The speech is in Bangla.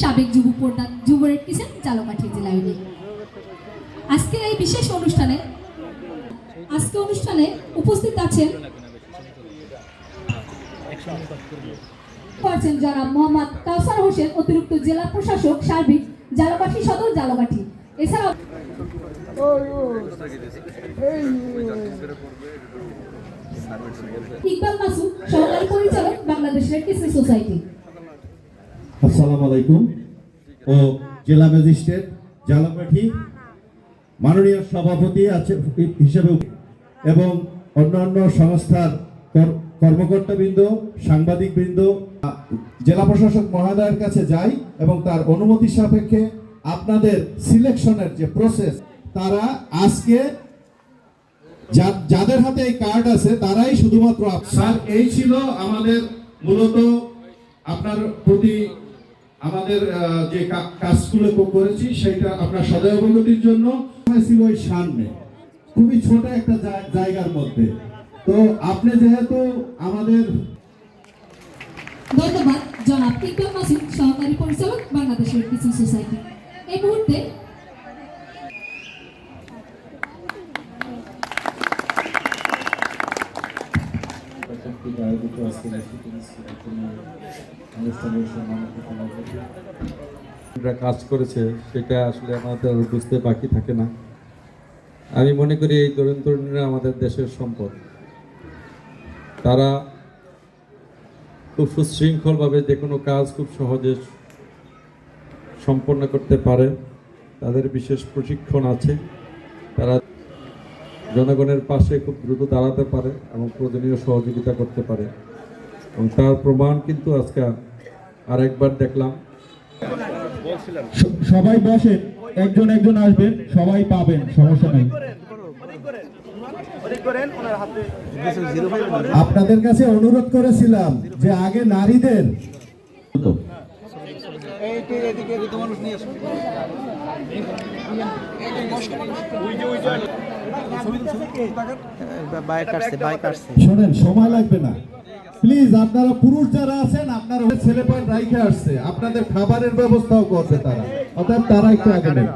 সাবেক যুব প্রধান যুব রেড কিচেন জালকাঠি জেলা ইউনিট আজকের এই বিশেষ অনুষ্ঠানে আজকে অনুষ্ঠানে উপস্থিত আছেন পারছেন জনাব মোহাম্মদ কাউসার হোসেন, অতিরিক্ত জেলা প্রশাসক, সার্বিক জালকাঠি, সদর জালকাঠি। এছাড়াও ইকবাল মাসুদ, সহকারী পরিচালক বাংলাদেশ রেড সোসাইটি। আসসালামু আলাইকুম। ও জেলা ম্যাজিস্ট্রেট জালাকাঠি মাননীয় সভাপতি আছে, হিসেবে এবং অন্যান্য সংস্থার কর- কর্মকর্তাবৃন্দ, সাংবাদিকবৃন্দ, জেলা প্রশাসক মহোদয়ের কাছে যাই এবং তার অনুমতি সাপেক্ষে আপনাদের সিলেকশনের যে প্রসেস তারা আজকে যাদের হাতে এই কার্ড আছে, তারাই শুধুমাত্র স্যার, এই ছিল আমাদের মূলত আপনার প্রতি আমাদের যে কাজগুলো করেছি সেটা আপনার সদয় অবনতির জন্য। ছিল ওই সামনে। খুবই ছোট একটা জায়- জায়গার মধ্যে। তো আপনি যেহেতু আমাদের ধন্যবাদ। জনাব ইকবাল মাসুদ সহকারী পরিচালক, বাংলাদেশের কিছু সোসাইটি। এই মুহূর্তে আয়োজিত আজকের অনুষ্ঠানের কাজ করেছে, সেটা আসলে আমাদের বুঝতে বাকি থাকে না। আমি মনে করি এই তরুণ তরুণীরা আমাদের দেশের সম্পদ। তারা খুব সুশৃঙ্খলভাবে যে কোনো কাজ খুব সহজে সম্পন্ন করতে পারে। তাদের বিশেষ প্রশিক্ষণ আছে। তারা জনগণের পাশে খুব দ্রুত দাঁড়াতে পারে এবং প্রয়োজনীয় সহযোগিতা করতে পারে। এবং তার প্রমাণ কিন্তু আজকে আরেকবার দেখলাম। সবাই বসেন একজন একজন আসবেন সবাই পাবেন সমস্যা নেই। আপনাদের কাছে অনুরোধ করেছিলাম যে আগে নারীদের শোনেন, সময় লাগবে না। প্লিজ আপনারা পুরুষ যারা আছেন, আপনারা ছেলে পায় রাইখে আসছে। আপনাদের খাবারের ব্যবস্থাও করবে তারা। অর্থাৎ তারা একটু আগে নেই